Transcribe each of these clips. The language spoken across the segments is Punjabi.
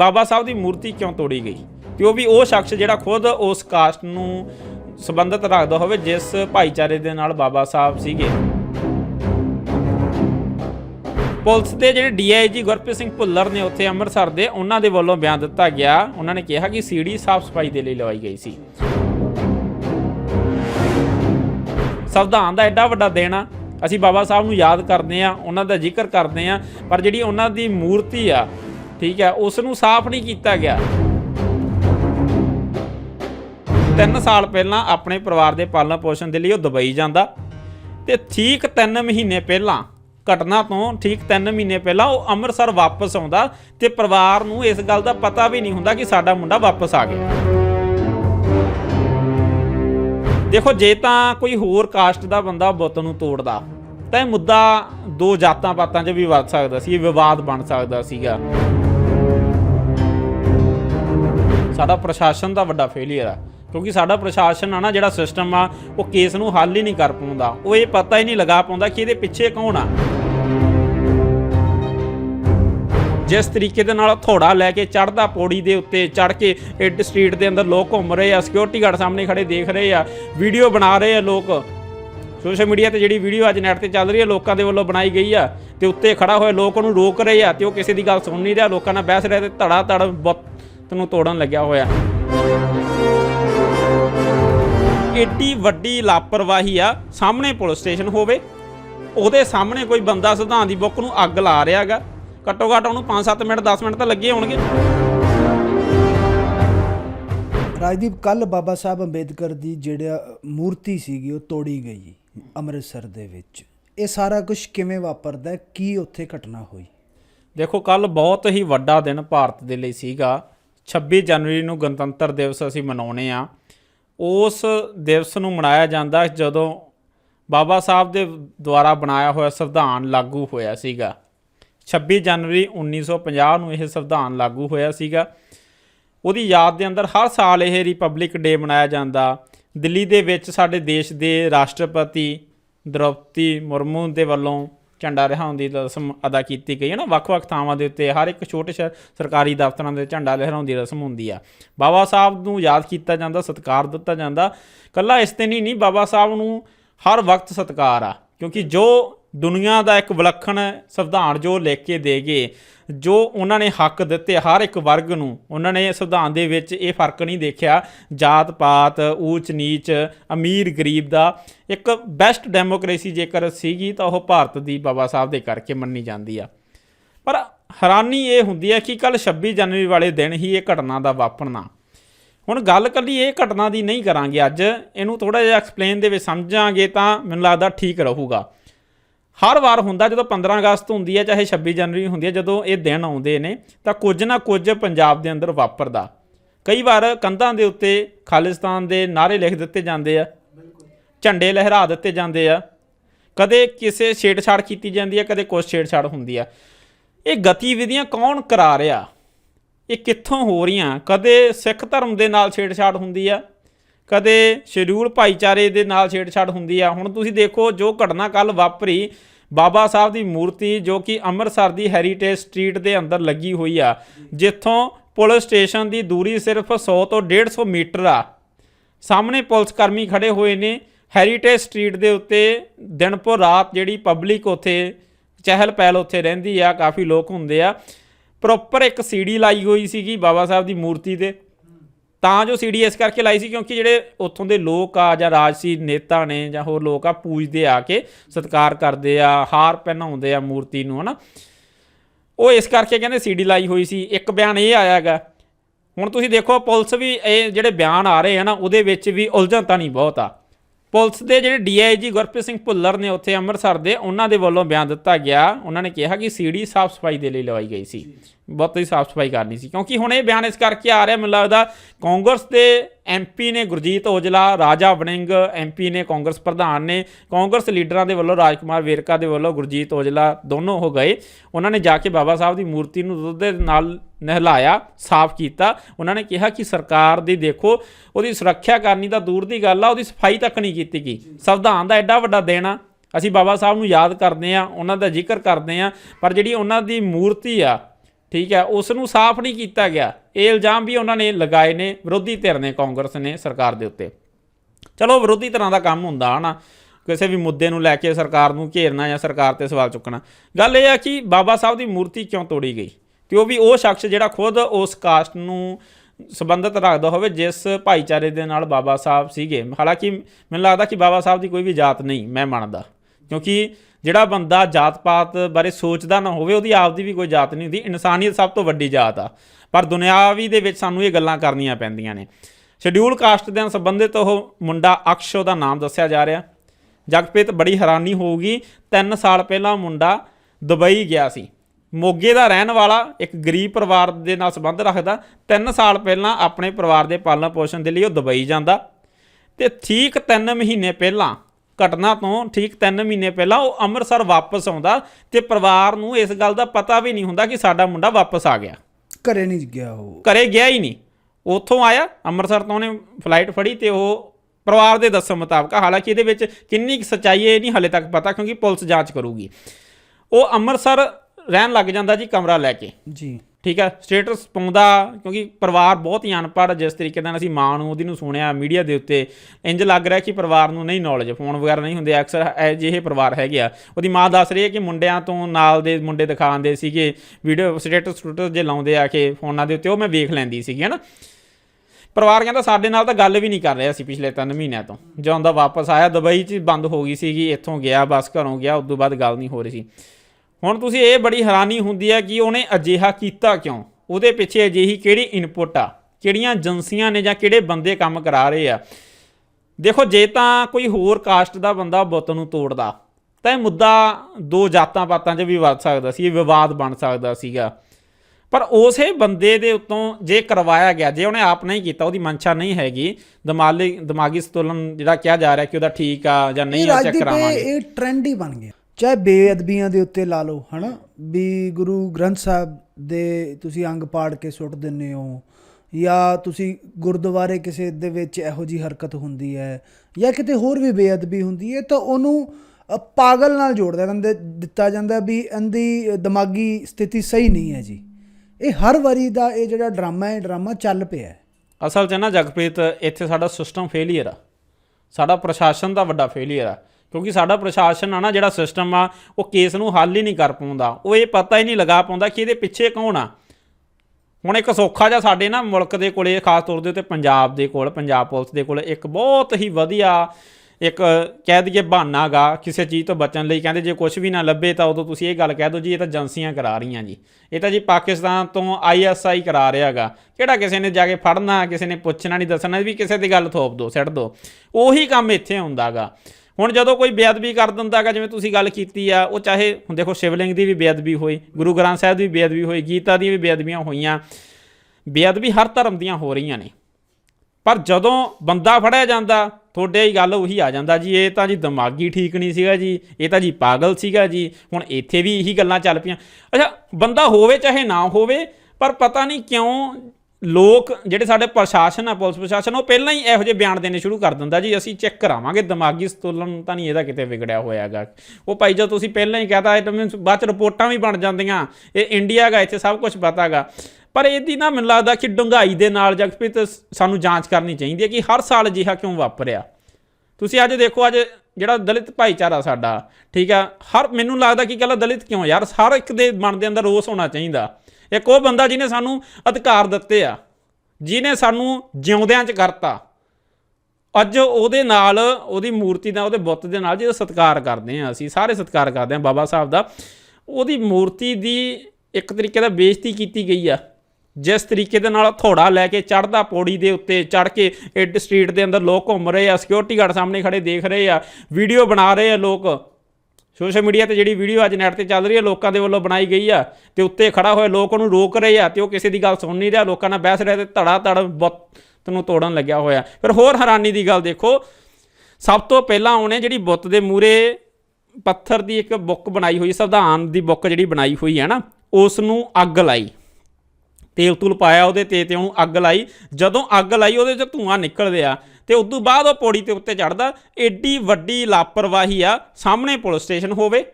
ਬਾਬਾ ਸਾਹਿਬ ਦੀ ਮੂਰਤੀ ਕਿਉਂ ਤੋੜੀ ਗਈ? ਤੇ ਉਹ ਵੀ ਉਹ ਸ਼ਖਸ ਜਿਹੜਾ ਖੁਦ ਉਸ ਕਾਸਟ ਨੂੰ ਸੰਬੰਧਿਤ ਰੱਖਦਾ ਹੋਵੇ, ਜਿਸ ਭਾਈਚਾਰੇ ਦੇ ਨਾਲ ਬਾਬਾ ਸਾਹਿਬ ਸੀਗੇ। ਪੁਲਿਸ ਦੇ ਜਿਹੜੇ ਡੀਆਈਜੀ ਗੁਰਪ੍ਰੀਤ ਸਿੰਘ ਭੁੱਲਰ ਨੇ ਉੱਥੇ ਅੰਮ੍ਰਿਤਸਰ ਦੇ, ਉਹਨਾਂ ਦੇ ਵੱਲੋਂ ਬਿਆਨ ਦਿੱਤਾ ਗਿਆ। ਉਹਨਾਂ ਨੇ ਕਿਹਾ ਕਿ ਸੀੜੀ ਸਾਫ਼ ਸਫ਼ਾਈ ਦੇ ਲਈ ਲਵਾਈ ਗਈ ਸੀ। ਸੰਵਿਧਾਨ ਦਾ ਐਡਾ ਵੱਡਾ ਦਿਨ ਆ ਅਸੀਂ ਬਾਬਾ ਸਾਹਿਬ ਨੂੰ ਯਾਦ ਕਰਦੇ ਆ ਉਹਨਾਂ ਦਾ ਜ਼ਿਕਰ ਕਰਦੇ ਆ ਪਰ ਜਿਹੜੀ ਉਹਨਾਂ ਦੀ ਮੂਰਤੀ ਆ ਠੀਕ ਹੈ ਉਸ ਨੂੰ ਸਾਫ਼ ਨਹੀਂ ਕੀਤਾ ਗਿਆ। ਤਿੰਨ ਸਾਲ ਪਹਿਲਾਂ ਆਪਣੇ ਪਰਿਵਾਰ ਦੇ ਪਾਲਣ ਪੋਸ਼ਣ ਦੇ ਲਈ ਉਹ ਦੁਬਈ ਜਾਂਦਾ ਤੇ ਠੀਕ 3 ਮਹੀਨੇ ਪਹਿਲਾਂ, ਘਟਨਾ ਤੋਂ ਠੀਕ 3 ਮਹੀਨੇ ਪਹਿਲਾਂ ਉਹ ਅੰਮ੍ਰਿਤਸਰ ਵਾਪਸ ਆਉਂਦਾ ਤੇ ਪਰਿਵਾਰ ਨੂੰ ਇਸ ਗੱਲ ਦਾ ਪਤਾ ਵੀ ਨਹੀਂ ਹੁੰਦਾ ਕਿ ਸਾਡਾ ਮੁੰਡਾ ਵਾਪਸ ਆ ਗਿਆ। ਦੇਖੋ, ਜੇ ਤਾਂ ਕੋਈ ਹੋਰ ਕਾਸਟ ਦਾ ਬੰਦਾ ਬੁੱਤ ਨੂੰ ਤੋੜਦਾ, ਤਾਂ ਇਹ ਮੁੱਦਾ ਦੋ ਜਾਤਾਂ ਪਾਤਾਂ 'ਚ ਵੀ ਵੱਧ ਸਕਦਾ ਸੀ, ਇਹ ਵਿਵਾਦ ਬਣ ਸਕਦਾ ਸੀਗਾ। ਸਾਡਾ ਪ੍ਰਸ਼ਾਸਨ ਦਾ ਵੱਡਾ ਫੇਲਿਅਰ ਆ। ਕਿਉਂਕਿ ਸਾਡਾ ਪ੍ਰਸ਼ਾਸਨ ਆ ਨਾ, ਜਿਹੜਾ ਸਿਸਟਮ ਆ, ਉਹ ਕੇਸ ਨੂੰ ਹੱਲ ਹੀ ਨਹੀਂ ਕਰ ਪਾਉਂਦਾ। ਉਹ ਇਹ ਪਤਾ ਹੀ ਨਹੀਂ ਲਗਾ ਪਾਉਂਦਾ ਕਿ ਇਹਦੇ ਪਿੱਛੇ ਕੌਣ ਆ। ਜਿਸ ਤਰੀਕੇ ਦੇ ਨਾਲ ਥੋੜਾ ਲੈ ਕੇ ਚੜਦਾ ਪੌੜੀ ਦੇ ਉੱਤੇ ਚੜ ਕੇ ਇੱਡ ਸਟਰੀਟ ਦੇ ਅੰਦਰ ਲੋਕ ਘੁੰਮ ਰਹੇ ਆ ਸਿਕਿਉਰਿਟੀ ਗਾਰਡ ਸਾਹਮਣੇ ਖੜੇ ਦੇਖ ਰਹੇ ਆ ਵੀਡੀਓ ਬਣਾ ਰਹੇ ਆ ਲੋਕ। ਸੋਸ਼ਲ ਮੀਡੀਆ ਤੇ ਜਿਹੜੀ ਵੀਡੀਓ ਅੱਜ ਨੈਟ ਤੇ ਚੱਲ ਰਹੀ ਹੈ ਲੋਕਾਂ ਦੇ ਵੱਲੋਂ ਬਣਾਈ ਗਈ ਆ, ਤੇ ਉੱਤੇ ਖੜਾ ਹੋਇਆ ਲੋਕ ਉਹਨੂੰ ਰੋਕ ਰਹੇ ਆ, ਤੇ ਉਹ ਕਿਸੇ ਦੀ ਗੱਲ ਸੁਣ ਨਹੀਂ ਰਿਹਾ। ਲੋਕਾਂ ਨਾਲ ਬਹਿਸ ਰਿਹਾ ਤੇ ਧੜਾ ਧੜ ਬੁੱਤ ਨੂੰ ਤੋੜਨ ਲੱਗਿਆ ਹੋਇਆ। ਏਡੀ ਵੱਡੀ ਲਾਪਰਵਾਹੀ ਆ ਸਾਹਮਣੇ ਪੁਲਿਸ ਸਟੇਸ਼ਨ ਹੋਵੇ ਉਹਦੇ ਸਾਹਮਣੇ ਕੋਈ ਬੰਦਾ ਸੰਵਿਧਾਨ ਦੀ ਬੁੱਕ ਨੂੰ ਅੱਗ ਲਾ ਰਿਹਾਗਾ ਘੱਟੋ ਘੱਟ ਉਹਨੂੰ 5-7 ਮਿੰਟ 10 ਮਿੰਟ ਤਾਂ ਲੱਗੇ ਹੋਣਗੇ। ਰਾਜਦੀਪ ਕੱਲ ਬਾਬਾ ਸਾਹਿਬ ਅੰਬੇਦਕਰ ਦੀ ਜਿਹੜਾ ਮੂਰਤੀ ਸੀਗੀ ਉਹ ਤੋੜੀ ਗਈ ਅੰਮ੍ਰਿਤਸਰ ਦੇ ਵਿੱਚ। ਇਹ ਸਾਰਾ ਕੁਝ ਕਿਵੇਂ ਵਾਪਰਦਾ? ਕੀ ਉੱਥੇ ਘਟਨਾ ਹੋਈ? ਦੇਖੋ ਕੱਲ ਬਹੁਤ ਹੀ ਵੱਡਾ ਦਿਨ ਭਾਰਤ ਦੇ ਲਈ ਸੀਗਾ। 26 ਜਨਵਰੀ ਨੂੰ ਗਣਤੰਤਰ ਦਿਵਸ ਅਸੀਂ ਮਨਾਉਣੇ ਆ। ਉਸ ਦਿਵਸ ਨੂੰ ਮਨਾਇਆ ਜਾਂਦਾ ਜਦੋਂ ਬਾਬਾ ਸਾਹਿਬ ਦੇ ਦੁਆਰਾ ਬਣਾਇਆ ਹੋਇਆ ਸੰਵਿਧਾਨ ਲਾਗੂ ਹੋਇਆ ਸੀਗਾ। 26 ਜਨਵਰੀ 1950 ਨੂੰ ਇਹ ਸੰਵਿਧਾਨ ਲਾਗੂ ਹੋਇਆ ਸੀਗਾ। ਉਹਦੀ ਯਾਦ ਦੇ ਅੰਦਰ ਹਰ ਸਾਲ ਇਹ ਰਿਪਬਲਿਕ ਡੇ ਮਨਾਇਆ ਜਾਂਦਾ। ਦਿੱਲੀ ਦੇ ਵਿੱਚ ਸਾਡੇ ਦੇਸ਼ ਦੇ ਰਾਸ਼ਟਰਪਤੀ, ਦ੍ਰੌਪਦੀ ਮੁਰਮੂ ਦੇ ਵੱਲੋਂ ਝੰਡਾ ਲਹਿਰਾਉਣ ਦੀ ਰਸਮ ਅਦਾ ਕੀਤੀ ਗਈ ਹੈ ਨਾ, ਵੱਖ-ਵੱਖ ਥਾਵਾਂ ਦੇ ਉੱਤੇ ਹਰ ਇੱਕ ਛੋਟੇ ਸ਼ਹਿਰ ਸਰਕਾਰੀ ਦਫ਼ਤਰਾਂ ਦੇ ਝੰਡਾ ਲਹਿਰਾਉਣ ਦੀ ਰਸਮ ਹੁੰਦੀ ਆ। ਬਾਬਾ ਸਾਹਿਬ ਨੂੰ ਯਾਦ ਕੀਤਾ ਜਾਂਦਾ, ਸਤਿਕਾਰ ਦਿੱਤਾ ਜਾਂਦਾ। ਕੱਲਾ ਇਸ ਤੇ ਨਹੀਂ ਨਹੀਂ, ਬਾਬਾ ਸਾਹਿਬ ਨੂੰ ਹਰ ਵਕਤ ਸਤਿਕਾਰ ਆ, ਕਿਉਂਕਿ ਜੋ ਦੁਨੀਆ ਦਾ ਇੱਕ ਵਿਲੱਖਣ ਸੰਵਿਧਾਨ ਜੋ ਲਿਖ ਕੇ ਦੇ ਗਏ ਜੋ ਉਹਨਾਂ ਨੇ ਹੱਕ ਦਿੱਤੇ, ਹਰ ਇੱਕ ਵਰਗ ਨੂੰ, ਉਹਨਾਂ ਨੇ ਸੰਵਿਧਾਨ ਦੇ ਵਿੱਚ ਇਹ ਫ਼ਰਕ ਨਹੀਂ ਦੇਖਿਆ। ਜਾਤ ਪਾਤ ਊਚ ਨੀਚ ਅਮੀਰ ਗਰੀਬ ਦਾ ਇੱਕ ਬੈਸਟ ਡੈਮੋਕ੍ਰੇਸੀ ਜੇਕਰ ਸੀਗੀ ਤਾਂ ਉਹ ਭਾਰਤ ਦੀ ਬਾਬਾ ਸਾਹਿਬ ਦੇ ਕਰਕੇ ਮੰਨੀ ਜਾਂਦੀ ਆ। ਪਰ ਹੈਰਾਨੀ ਇਹ ਹੁੰਦੀ ਹੈ ਕਿ ਕੱਲ 26 ਜਨਵਰੀ ਵਾਲੇ ਦਿਨ ਹੀ ਇਹ ਘਟਨਾ ਦਾ ਵਾਪਰਨਾ। ਹੁਣ ਗੱਲ ਕੱਲੀ ਇਹ ਘਟਨਾ ਦੀ ਨਹੀਂ ਕਰਾਂਗੇ ਅੱਜ, ਇਹਨੂੰ ਥੋੜਾ ਜਿਹਾ ਐਕਸਪਲੇਨ ਦੇ ਵਿੱਚ ਸਮਝਾਂਗੇ ਤਾਂ ਮੈਨੂੰ ਲੱਗਦਾ ਠੀਕ ਰਹੂਗਾ। ਹਰ ਵਾਰ ਹੁੰਦਾ ਜਦੋਂ 15 ਅਗਸਤ ਹੁੰਦੀ ਹੈ, ਚਾਹੇ 26 ਜਨਵਰੀ ਹੁੰਦੀ ਹੈ, ਜਦੋਂ ਇਹ ਦਿਨ ਆਉਂਦੇ ਨੇ, ਤਾਂ ਕੁਝ ਨਾ ਕੁਝ ਪੰਜਾਬ ਦੇ ਅੰਦਰ ਵਾਪਰਦਾ। ਕਈ ਵਾਰ ਕੰਧਾਂ ਦੇ ਉੱਤੇ ਖਾਲਿਸਤਾਨ ਦੇ ਨਾਰੇ ਲਿਖ ਦਿੱਤੇ ਜਾਂਦੇ ਆ, ਝੰਡੇ ਲਹਿਰਾ ਦਿੱਤੇ ਜਾਂਦੇ ਆ। ਕਦੇ ਕਿਸੇ ਛੇੜਛਾੜ ਕੀਤੀ ਜਾਂਦੀ ਹੈ, ਕਦੇ ਕੁਛ ਛੇੜਛਾੜ ਹੁੰਦੀ ਆ। ਇਹ ਗਤੀਵਿਧੀਆਂ ਕੌਣ ਕਰਾ ਰਿਹਾ? ਇਹ ਕਿੱਥੋਂ ਹੋ ਰਹੀਆਂ? ਕਦੇ ਸਿੱਖ ਧਰਮ ਦੇ ਨਾਲ ਛੇੜਛਾੜ ਹੁੰਦੀ ਆ ਕਦੇ ਸ਼ਡਿਊਲ ਭਾਈਚਾਰੇ ਦੇ ਨਾਲ ਛੇੜਛਾੜ ਹੁੰਦੀ ਆ। ਹੁਣ ਤੁਸੀਂ ਦੇਖੋ ਜੋ ਘਟਨਾ ਕੱਲ ਵਾਪਰੀ, ਬਾਬਾ ਸਾਹਿਬ ਦੀ ਮੂਰਤੀ ਜੋ ਕਿ ਅੰਮ੍ਰਿਤਸਰ ਦੀ ਹੈਰੀਟੇਜ ਸਟਰੀਟ ਦੇ ਅੰਦਰ ਲੱਗੀ ਹੋਈ ਆ। ਜਿੱਥੋਂ ਪੁਲਿਸ ਸਟੇਸ਼ਨ ਦੀ ਦੂਰੀ ਸਿਰਫ 100 ਤੋਂ 150 ਮੀਟਰ ਆ। ਸਾਹਮਣੇ ਪੁਲਿਸ ਕਰਮੀ ਖੜੇ ਹੋਏ ਨੇ। ਹੈਰੀਟੇਜ ਸਟਰੀਟ ਦੇ ਉੱਤੇ ਦਿਨ ਭਰ ਰਾਤ ਜਿਹੜੀ ਪਬਲਿਕ ਉੱਥੇ ਚਹਿਲ ਪਹਿਲ ਉੱਥੇ ਰਹਿੰਦੀ ਆ, ਕਾਫੀ ਲੋਕ ਹੁੰਦੇ ਆ। ਪ੍ਰੋਪਰ ਇੱਕ ਸੀੜੀ ਲਾਈ ਹੋਈ ਸੀਗੀ ਬਾਬਾ ਸਾਹਿਬ ਦੀ ਮੂਰਤੀ ਤੇ। ਤਾਂ ਜੋ ਸੀਡੀ ਇਸ ਕਰਕੇ ਲਾਈ ਸੀ, ਕਿਉਂਕਿ ਜਿਹੜੇ ਉੱਥੋਂ ਦੇ ਲੋਕ ਆ ਜਾਂ ਰਾਜਸੀ ਨੇਤਾ ਨੇ ਜਾਂ ਹੋਰ ਲੋਕ ਆ, ਪੂਜਦੇ ਆ ਕੇ ਸਤਿਕਾਰ ਕਰਦੇ ਆ, ਹਾਰ ਪਹਿਨਾਉਂਦੇ ਆ ਮੂਰਤੀ ਨੂੰ, ਹਨਾ। ਉਹ ਇਸ ਕਰਕੇ ਕਹਿੰਦੇ ਸੀਡੀ ਲਾਈ ਹੋਈ ਸੀ। ਇੱਕ ਬਿਆਨ ਇਹ ਆਇਆਗਾ ਹੁਣ ਤੁਸੀਂ ਦੇਖੋ, ਪੁਲਿਸ ਵੀ ਇਹ ਜਿਹੜੇ ਬਿਆਨ ਆ ਰਹੇ ਆ ਨਾ, ਉਹਦੇ ਵਿੱਚ ਵੀ ਉਲਝਣ ਤਾਂ ਨਹੀਂ ਬਹੁਤ ਆ। ਪੁਲਿਸ ਦੇ ਜਿਹੜੇ ਡੀਆਈਜੀ ਗੁਰਪ੍ਰੀਤ ਸਿੰਘ ਭੁੱਲਰ ਨੇ ਉੱਥੇ ਅੰਮ੍ਰਿਤਸਰ ਦੇ, ਉਹਨਾਂ ਦੇ ਵੱਲੋਂ ਬਿਆਨ ਦਿੱਤਾ ਗਿਆ। ਉਹਨਾਂ ਨੇ ਕਿਹਾ ਕਿ ਸੀਡੀ ਸਾਫ਼ ਸਫ਼ਾਈ ਦੇ ਲਈ ਲਵਾਈ ਗਈ ਸੀ। ਬਹੁਤ ਹੀ ਸਾਫ਼ ਸਫ਼ਾਈ ਕਰਨੀ ਸੀ। ਕਿਉਂਕਿ ਹੁਣ ਇਹ ਬਿਆਨ ਇਸ ਕਰਕੇ ਆ ਰਿਹਾ, ਮੈਨੂੰ ਲੱਗਦਾ ਕਾਂਗਰਸ ਦੇ ਐਮਪੀ ਨੇ ਗੁਰਜੀਤ ਔਜਲਾ, ਰਾਜਾ ਵੜਿੰਗ ਐਮਪੀ ਨੇ ਕਾਂਗਰਸ ਪ੍ਰਧਾਨ ਨੇ, ਕਾਂਗਰਸ ਲੀਡਰਾਂ ਦੇ ਵੱਲੋਂ ਰਾਜਕੁਮਾਰ ਵੇਰਕਾ ਦੇ ਵੱਲੋਂ ਗੁਰਜੀਤ ਔਜਲਾ ਦੋਨੋਂ ਹੋ ਗਏ। ਉਹਨਾਂ ਨੇ ਜਾ ਕੇ ਬਾਬਾ ਸਾਹਿਬ ਦੀ ਮੂਰਤੀ ਨੂੰ ਦੁੱਧ ਦੇ ਨਾਲ ਨਹਿਲਾਇਆ, ਸਾਫ਼ ਕੀਤਾ। ਉਹਨਾਂ ਨੇ ਕਿਹਾ ਕਿ ਸਰਕਾਰ ਦੀ ਦੇਖੋ, ਉਹਦੀ ਸੁਰੱਖਿਆ ਕਰਨੀ ਤਾਂ ਦੂਰ ਦੀ ਗੱਲ ਆ, ਉਹਦੀ ਸਫ਼ਾਈ ਤੱਕ ਨਹੀਂ ਕੀਤੀ ਗਈ। ਸੰਵਿਧਾਨ ਦਾ ਐਡਾ ਵੱਡਾ ਦੇਣ ਆ। ਅਸੀਂ ਬਾਬਾ ਸਾਹਿਬ ਨੂੰ ਯਾਦ ਕਰਦੇ ਆ, ਉਹਨਾਂ ਦਾ ਜ਼ਿਕਰ ਕਰਦੇ ਆ, ਪਰ ਜਿਹੜੀ ਉਹਨਾਂ ਦੀ ਮੂਰਤੀ ਆ ਠੀਕ ਹੈ ਉਸ ਨੂੰ ਸਾਫ਼ ਨਹੀਂ ਕੀਤਾ ਗਿਆ। ਇਹ ਇਲਜ਼ਾਮ ਵੀ ਉਹਨਾਂ ਨੇ ਲਗਾਏ ਨੇ, ਵਿਰੋਧੀ ਧਿਰ ਨੇ, ਕਾਂਗਰਸ ਨੇ ਸਰਕਾਰ ਦੇ ਉੱਤੇ। ਚਲੋ, ਵਿਰੋਧੀ ਤਰ੍ਹਾਂ ਦਾ ਕੰਮ ਹੁੰਦਾ ਹਨਾ, ਕਿਸੇ ਵੀ ਮੁੱਦੇ ਨੂੰ ਲੈ ਕੇ ਸਰਕਾਰ ਨੂੰ ਘੇਰਨਾ ਜਾਂ ਸਰਕਾਰ ਤੇ ਸਵਾਲ ਚੁੱਕਣਾ। ਗੱਲ ਇਹ ਆ ਕਿ ਬਾਬਾ ਸਾਹਿਬ ਦੀ ਮੂਰਤੀ ਕਿਉਂ ਤੋੜੀ ਗਈ? ਤੇ ਉਹ ਵੀ ਉਹ ਸ਼ਖਸ ਜਿਹੜਾ ਖੁਦ ਉਸ ਕਾਸਟ ਨੂੰ ਸੰਬੰਧਿਤ ਰੱਖਦਾ ਹੋਵੇ, ਜਿਸ ਭਾਈਚਾਰੇ ਦੇ ਨਾਲ ਬਾਬਾ ਸਾਹਿਬ ਸੀਗੇ। ਹਾਲਾਂਕਿ ਮੈਨੂੰ ਲੱਗਦਾ ਕਿ ਬਾਬਾ ਸਾਹਿਬ ਦੀ ਕੋਈ ਵੀ ਜਾਤ ਨਹੀਂ, ਮੈਂ ਮੰਨਦਾ। ਕਿਉਂਕਿ ਜਿਹੜਾ ਬੰਦਾ ਜਾਤ-ਪਾਤ ਬਾਰੇ ਸੋਚਦਾ ਨਾ ਹੋਵੇ, ਉਹਦੀ ਆਪਦੀ ਵੀ ਕੋਈ ਜਾਤ ਨਹੀਂ ਹੁੰਦੀ। ਇਨਸਾਨੀਅਤ ਸਭ ਤੋਂ ਵੱਡੀ ਜਾਤ ਆ। ਪਰ ਦੁਨਿਆਵੀ ਦੇ ਵਿੱਚ ਸਾਨੂੰ ਇਹ ਗੱਲਾਂ ਕਰਨੀਆਂ ਪੈਂਦੀਆਂ ਨੇ। ਸ਼ਡਿਊਲ ਕਾਸਟ ਦੇ ਨਾਲ ਸੰਬੰਧਿਤ ਉਹ ਮੁੰਡਾ ਅਕਸ਼, ਉਹਦਾ ਨਾਮ ਦੱਸਿਆ ਜਾ ਰਿਹਾ। ਜਗਪ੍ਰੀਤ ਬੜੀ ਹੈਰਾਨੀ ਹੋਊਗੀ 3 ਸਾਲ ਪਹਿਲਾਂ ਮੁੰਡਾ ਦੁਬਈ ਗਿਆ ਸੀ। ਮੋਗੇ ਦਾ ਰਹਿਣ ਵਾਲਾ, ਇੱਕ ਗਰੀਬ ਪਰਿਵਾਰ ਦੇ ਨਾਲ ਸੰਬੰਧ ਰੱਖਦਾ। 3 ਸਾਲ ਪਹਿਲਾਂ ਆਪਣੇ ਪਰਿਵਾਰ ਦੇ ਪਾਲਣ ਪੋਸ਼ਣ ਦੇ ਲਈ ਉਹ ਦੁਬਈ ਜਾਂਦਾ। ਤੇ ਠੀਕ 3 ਮਹੀਨੇ ਪਹਿਲਾਂ ਘਟਨਾ ਤੋਂ ਠੀਕ 3 ਮਹੀਨੇ ਪਹਿਲਾਂ ਉਹ ਅੰਮ੍ਰਿਤਸਰ ਵਾਪਸ ਆਉਂਦਾ ਤੇ ਪਰਿਵਾਰ ਨੂੰ ਇਸ ਗੱਲ ਦਾ ਪਤਾ ਵੀ ਨਹੀਂ ਹੁੰਦਾ ਕਿ ਸਾਡਾ ਮੁੰਡਾ ਵਾਪਸ ਆ ਗਿਆ। ਘਰੇ ਨਹੀਂ ਗਿਆ ਉਹ। ਘਰੇ ਗਿਆ ਹੀ ਨਹੀਂ। ਉੱਥੋਂ ਆਇਆ ਅੰਮ੍ਰਿਤਸਰ ਤੋਂ ਉਹਨੇ ਫਲਾਈਟ ਫੜੀ ਤੇ ਉਹ ਪਰਿਵਾਰ ਦੇ ਦੱਸਣ ਮੁਤਾਬਕ ਹਾਲਾਂਕਿ ਇਹਦੇ ਵਿੱਚ ਕਿੰਨੀ ਕੁ ਸੱਚਾਈ ਹੈ ਇਹ ਨਹੀਂ ਹਲੇ ਤੱਕ ਪਤਾ ਕਿਉਂਕਿ ਪੁਲਿਸ ਜਾਂਚ ਕਰੂਗੀ। ਉਹ ਅੰਮ੍ਰਿਤਸਰ ਰਹਿਣ ਲੱਗ ਜਾਂਦਾ ਜੀ ਕਮਰਾ ਲੈ ਕੇ। ਜੀ। ਠੀਕ ਹੈ ਸਟੇਟਸ ਪਾਉਂਦਾ, ਕਿਉਂਕਿ ਪਰਿਵਾਰ ਬਹੁਤ ਹੀ ਅਨਪੜ੍ਹ ਜਿਸ ਤਰੀਕੇ ਨਾਲ ਅਸੀਂ ਮਾਂ ਨੂੰ, ਉਹਦੀ ਨੂੰ ਸੁਣਿਆ ਮੀਡੀਆ ਦੇ ਉੱਤੇ ਇੰਜ ਲੱਗ ਰਿਹਾ ਕਿ ਪਰਿਵਾਰ ਨੂੰ ਨਹੀਂ ਨੌਲੇਜ ਫੋਨ ਵਗੈਰਾ ਨਹੀਂ ਹੁੰਦੇ, ਅਕਸਰ ਅਜਿਹੇ ਪਰਿਵਾਰ ਹੈਗੇ ਆ। ਉਹਦੀ ਮਾਂ ਦੱਸ ਰਹੀ ਹੈ ਕਿ ਮੁੰਡਿਆਂ ਤੋਂ ਨਾਲ ਦੇ ਮੁੰਡੇ ਦਿਖਾਉਂਦੇ ਸੀਗੇ ਵੀਡੀਓ ਸਟੇਟਸ ਸਟੇਟਸ ਜੇ ਲਾਉਂਦੇ ਆ ਕੇ ਫੋਨਾਂ ਦੇ ਉੱਤੇ, ਉਹ ਮੈਂ ਵੇਖ ਲੈਂਦੀ ਸੀਗੀ, ਹਨਾ। ਪਰਿਵਾਰ ਕਹਿੰਦਾ, ਸਾਡੇ ਨਾਲ ਤਾਂ ਗੱਲ ਵੀ ਨਹੀਂ ਕਰ ਰਿਹਾ ਸੀ ਪਿਛਲੇ 3 ਮਹੀਨਿਆਂ ਤੋਂ। ਜਦੋਂ ਦਾ ਵਾਪਸ ਆਇਆ, ਦੁਬਈ 'ਚ ਬੰਦ ਹੋ ਗਈ ਸੀਗੀ, ਇੱਥੋਂ ਗਿਆ, ਬਸ ਘਰੋਂ ਗਿਆ ਉਸ ਤੋਂ ਬਾਅਦ ਗੱਲ ਨਹੀਂ ਹੋ ਰਹੀ ਸੀ। ਹੁਣ ਤੁਸੀਂ ਇਹ ਬੜੀ ਹੈਰਾਨੀ ਹੁੰਦੀ ਹੈ ਕਿ ਉਹਨੇ ਅਜਿਹਾ ਕੀਤਾ ਕਿਉਂ? ਉਹਦੇ ਪਿੱਛੇ ਅਜਿਹੀ ਕਿਹੜੀ ਇਨਪੁਟ ਆ? ਕਿਹੜੀਆਂ ਏਜੰਸੀਆਂ ਨੇ ਜਾਂ ਕਿਹੜੇ ਬੰਦੇ ਕੰਮ ਕਰਾ ਰਹੇ ਆ? ਦੇਖੋ ਜੇ ਤਾਂ ਕੋਈ ਹੋਰ ਕਾਸਟ ਦਾ ਬੰਦਾ ਬੁੱਤ ਨੂੰ ਤੋੜਦਾ ਤਾਂ ਇਹ ਮੁੱਦਾ ਦੋ ਜਾਤਾਂ ਪਾਤਾਂ 'ਚ ਵੀ ਵੱਧ ਸਕਦਾ ਸੀ ਇਹ ਵਿਵਾਦ ਬਣ ਸਕਦਾ ਸੀਗਾ। ਪਰ ਉਸੇ ਬੰਦੇ ਦੇ ਉੱਤੋਂ ਜੇ ਕਰਵਾਇਆ ਗਿਆ ਜੇ ਉਹਨੇ ਆਪ ਨਹੀਂ ਕੀਤਾ ਉਹਦੀ ਮਨਸ਼ਾ ਨਹੀਂ ਹੈਗੀ ਦਿਮਾਗੀ ਦਿਮਾਗੀ ਸੰਤੁਲਨ ਜਿਹੜਾ ਕਿਹਾ ਜਾ ਰਿਹਾ ਕਿ ਉਹਦਾ ਠੀਕ ਆ ਜਾਂ ਨਹੀਂ ਉਹ ਚੈੱਕ ਕਰਾਵਾਂਗੇ। ਇਹ ਟ੍ਰੈਂਡ ਹੀ ਬਣ ਗਿਆ। ਚਾਹੇ ਬੇਅਦਬੀਆਂ ਦੇ ਉੱਤੇ ਲਾ ਲਓ, ਹਨਾ? ਵੀ ਗੁਰੂ ਗ੍ਰੰਥ ਸਾਹਿਬ ਦੇ ਤੁਸੀਂ ਅੰਗ ਪਾੜ ਕੇ ਸੁੱਟ ਦਿੰਦੇ ਹੋ, ਜਾਂ ਤੁਸੀਂ ਗੁਰਦੁਆਰੇ ਕਿਸੇ ਦੇ ਵਿੱਚ ਇਹੋ ਜੀ ਹਰਕਤ ਹੁੰਦੀ ਹੈ, ਜਾਂ ਕਿਤੇ ਹੋਰ ਵੀ ਬੇਅਦਬੀ ਹੁੰਦੀ ਹੈ, ਤਾਂ ਉਹਨੂੰ ਪਾਗਲ ਨਾਲ ਜੋੜਦਾ ਦਿੰਦੇ ਦਿੱਤਾ ਜਾਂਦਾ ਵੀ ਇਹਦੀ ਦਿਮਾਗੀ ਸਥਿਤੀ ਸਹੀ ਨਹੀਂ ਹੈ ਜੀ। ਇਹ ਹਰ ਵਾਰੀ ਦਾ ਇਹ ਜਿਹੜਾ ਡਰਾਮਾ ਹੈ ਡਰਾਮਾ ਚੱਲ ਪਿਆ ਹੈ। ਅਸਲ 'ਚ ਨਾ ਜਗਪ੍ਰੀਤ, ਇੱਥੇ ਸਾਡਾ ਸਿਸਟਮ ਫੇਲਿਅਰ ਆ। ਸਾਡਾ ਪ੍ਰਸ਼ਾਸਨ ਦਾ ਵੱਡਾ ਫੇਲਿਅਰ ਆ। ਕਿਉਂਕਿ ਸਾਡਾ ਪ੍ਰਸ਼ਾਸਨ ਆ ਨਾ, ਜਿਹੜਾ ਸਿਸਟਮ ਆ, ਉਹ ਕੇਸ ਨੂੰ ਹੱਲ ਹੀ ਨਹੀਂ ਕਰ ਪਾਉਂਦਾ। ਉਹ ਇਹ ਪਤਾ ਹੀ ਨਹੀਂ ਲਗਾ ਪਾਉਂਦਾ ਕਿ ਇਹਦੇ ਪਿੱਛੇ ਕੌਣ ਆ। ਹੁਣ ਇੱਕ ਸੌਖਾ ਜਿਹਾ ਸਾਡੇ ਨਾ ਮੁਲਕ ਦੇ ਕੋਲੇ, ਖਾਸ ਤੌਰ ਦੇ ਉੱਤੇ ਪੰਜਾਬ ਦੇ ਕੋਲ, ਪੰਜਾਬ ਪੁਲਿਸ ਦੇ ਕੋਲ ਇੱਕ ਬਹੁਤ ਹੀ ਵਧੀਆ ਇੱਕ ਕਹਿ ਦਈਏ ਬਹਾਨਾ ਗਾ, ਕਿਸੇ ਚੀਜ਼ ਤੋਂ ਬਚਣ ਲਈ। ਕਹਿੰਦੇ ਜੇ ਕੁਝ ਵੀ ਨਾ ਲੱਭੇ ਤਾਂ ਉਦੋਂ ਤੁਸੀਂ ਇਹ ਗੱਲ ਕਹਿ ਦਿਓ ਜੀ, ਇਹ ਤਾਂ ਏਜੰਸੀਆਂ ਕਰਾ ਰਹੀਆਂ ਜੀ। ਇਹ ਤਾਂ ਜੀ ਪਾਕਿਸਤਾਨ ਤੋਂ ਆਈਐਸਆਈ ਕਰਾ ਰਿਹਾ ਗਾ। ਕਿਹੜਾ ਕਿਸੇ ਨੇ ਜਾ ਕੇ ਫੜਨਾ, ਕਿਸੇ ਨੇ ਪੁੱਛਣਾ ਨਹੀਂ ਦੱਸਣਾ ਵੀ ਕਿਸੇ ਦੀ ਗੱਲ ਥੋਪ ਦਿਓ ਸੱਟ ਦਿਓ ਉਹੀ ਕੰਮ ਇੱਥੇ ਹੁੰਦਾਗਾ ਹੁਣ ਜਦੋਂ ਕੋਈ ਬੇਅਦਬੀ ਕਰ ਦਿੰਦਾ ਦਿੰਦਾਗਾ ਜਿਵੇਂ ਤੁਸੀਂ ਗੱਲ ਕੀਤੀ ਆ, ਉਹ ਚਾਹੇ, ਹੁਣ ਦੇਖੋ ਸ਼ਿਵਲਿੰਗ ਦੀ ਵੀ ਬੇਅਦਬੀ ਹੋਈ, ਗੁਰੂ ਗ੍ਰੰਥ ਸਾਹਿਬ ਦੀ ਵੀ ਬੇਅਦਬੀ ਹੋਈ, ਗੀਤਾ ਦੀ ਵੀ ਬੇਅਦਬੀਆਂ ਹੋਈਆਂ, ਬੇਅਦਬੀ ਹਰ ਧਰਮ ਦੀਆਂ ਹੋ ਰਹੀਆਂ ਨੇ। ਪਰ ਜਦੋਂ ਬੰਦਾ ਫੜਿਆ ਜਾਂਦਾ, ਤੁਹਾਡੇ ਹੀ ਗੱਲ ਉਹੀ ਆ ਜਾਂਦਾ ਜੀ, ਇਹ ਤਾਂ ਜੀ ਦਿਮਾਗੀ ਠੀਕ ਨਹੀਂ ਸੀਗਾ ਜੀ, ਇਹ ਤਾਂ ਜੀ ਪਾਗਲ ਸੀਗਾ ਜੀ, ਹੁਣ ਇੱਥੇ ਵੀ ਇਹੀ ਗੱਲਾਂ ਚੱਲ ਪਈਆਂ। ਅੱਛਾ, ਬੰਦਾ ਹੋਵੇ ਚਾਹੇ ਨਾ ਹੋਵੇ, ਪਰ ਪਤਾ ਨਹੀਂ ਕਿਉਂ ਲੋਕ ਜਿਹੜੇ ਸਾਡੇ ਪ੍ਰਸ਼ਾਸਨ ਆ, ਪੁਲਿਸ ਪ੍ਰਸ਼ਾਸਨ, ਉਹ ਪਹਿਲਾਂ ਹੀ ਇਹੋ ਜਿਹੇ ਬਿਆਨ ਦੇਣੇ ਸ਼ੁਰੂ ਕਰ ਦਿੰਦਾ ਜੀ, ਅਸੀਂ ਚੈੱਕ ਕਰਾਵਾਂਗੇ, ਦਿਮਾਗੀ ਸੰਤੁਲਨ ਤਾਂ ਨਹੀਂ ਇਹਦਾ ਕਿਤੇ ਵਿਗੜਿਆ ਹੋਇਆਗਾ। ਉਹ ਭਾਈ ਜਦੋਂ ਤੁਸੀਂ ਪਹਿਲਾਂ ਹੀ ਕਹਤਾ, ਇਹ ਤਾਂ ਬਾਅਦ ਚ ਰਿਪੋਰਟਾਂ ਵੀ ਬਣ ਜਾਂਦੀਆਂ, ਇਹ ਇੰਡੀਆ ਗਾ ਇੱਥੇ ਸਭ ਕੁਝ ਪਤਾਗਾ। ਪਰ ਇਹਦੀ ਨਾ ਮੈਨੂੰ ਲੱਗਦਾ ਕਿ ਡੂੰਘਾਈ ਦੇ ਨਾਲ ਜਗਪ੍ਰੀਤ, ਸਾਨੂੰ ਜਾਂਚ ਕਰਨੀ ਚਾਹੀਦੀ ਹੈ ਕਿ ਹਰ ਸਾਲ ਅਜਿਹਾ ਕਿਉਂ ਵਾਪਰਿਆ। ਤੁਸੀਂ ਅੱਜ ਦੇਖੋ, ਅੱਜ ਜਿਹੜਾ ਦਲਿਤ ਭਾਈਚਾਰਾ ਸਾਡਾ, ਠੀਕ ਆ, ਹਰ ਮੈਨੂੰ ਲੱਗਦਾ ਕਿ ਕੱਲਾ ਦਲਿਤ ਕਿਉਂ ਯਾਰ, ਹਰ ਇੱਕ ਦੇ ਮਨ ਦੇ ਅੰਦਰ ਰੋਸ ਹੋਣਾ ਚਾਹੀਦਾ। ਇੱਕ ਉਹ ਬੰਦਾ ਜਿਹਨੇ ਸਾਨੂੰ ਅਧਿਕਾਰ ਦਿੱਤੇ ਆ, ਜਿਹਨੇ ਸਾਨੂੰ ਜਿਉਂਦਿਆਂ ਚ ਕਰਤਾ। ਅੱਜ ਉਹਦੇ ਨਾਲ, ਉਹਦੀ ਮੂਰਤੀ ਦਾ, ਉਹਦੇ ਬੁੱਤ ਦੇ ਨਾਲ ਜਿਹਦਾ ਸਤਿਕਾਰ ਕਰਦੇ ਆ ਅਸੀਂ, ਸਾਰੇ ਸਤਿਕਾਰ ਕਰਦੇ ਆ ਬਾਬਾ ਸਾਹਿਬ ਦਾ, ਉਹਦੀ ਮੂਰਤੀ ਦੀ ਇੱਕ ਤਰੀਕੇ ਦਾ ਬੇਇੱਜ਼ਤੀ ਕੀਤੀ ਗਈ ਆ। ਜਿਸ ਤਰੀਕੇ ਦੇ ਨਾਲ ਥੋੜਾ ਲੈ ਕੇ ਚੜਦਾ ਪੌੜੀ ਦੇ ਉੱਤੇ ਚੜ ਕੇ ਇੱਟ ਸਟਰੀਟ ਦੇ ਅੰਦਰ ਲੋਕ ਘੁੰਮ ਰਹੇ ਆ ਸਿਕਿਉਰਿਟੀ ਗਾਰਡ ਸਾਹਮਣੇ ਖੜੇ ਦੇਖ ਰਹੇ ਆ ਵੀਡੀਓ ਬਣਾ ਰਹੇ ਆ ਲੋਕ। ਸੋਸ਼ਲ ਮੀਡੀਆ ਤੇ ਜਿਹੜੀ ਵੀਡੀਓ ਅੱਜ ਨੈਟ ਤੇ ਚੱਲ ਰਹੀ ਹੈ, ਲੋਕਾਂ ਦੇ ਵੱਲੋਂ ਬਣਾਈ ਗਈ ਆ ਤੇ ਉੱਤੇ ਖੜਾ ਹੋਇਆ ਲੋਕ ਉਹਨੂੰ ਰੋਕ ਰਹੇ ਆ ਤੇ ਉਹ ਕਿਸੇ ਦੀ ਗੱਲ ਸੁਣ ਨਹੀਂ ਰਿਹਾ, ਲੋਕਾਂ ਨਾਲ ਬਹਿਸ ਰਿਹਾ ਤੇ ਧੜਾ ਧੜ ਬੁੱਤ ਨੂੰ ਤੋੜਨ ਲੱਗਿਆ ਹੋਇਆ। ਫਿਰ ਹੋਰ ਹੈਰਾਨੀ ਦੀ ਗੱਲ ਦੇਖੋ, ਸਭ ਤੋਂ ਪਹਿਲਾਂ ਉਹਨੇ ਜਿਹੜੀ ਬੁੱਤ ਦੇ ਮੂਰੇ ਪੱਥਰ ਦੀ ਇੱਕ ਬੁੱਕ ਬਣਾਈ ਹੋਈ, ਸੰਵਿਧਾਨ ਦੀ ਬੁੱਕ ਜਿਹੜੀ ਬਣਾਈ ਹੋਈ ਹੈ ਨਾ ਉਸ ਨੂੰ ਅੱਗ ਲਾਈ। ਤੇਲ ਤੂਲ ਪਾਇਆ ਉਹਦੇ ਤੇ ਤੇ ਉਹਨੂੰ ਅੱਗ ਲਾਈ। ਜਦੋਂ ਅੱਗ ਲਾਈ, ਉਹਦੇ ਚ ਧੂਆਂ ਨਿਕਲ ਰਿਹਾ ਤੇ ਉਸ ਤੋਂ ਬਾਅਦ ਉਹ ਪੌੜੀ ਤੇ ਉੱਤੇ ਚੜਦਾ ਏਡੀ ਵੱਡੀ ਲਾਪਰਵਾਹੀ ਆ, ਸਾਹਮਣੇ ਪੁਲਿਸ ਸਟੇਸ਼ਨ ਹੋਵੇ।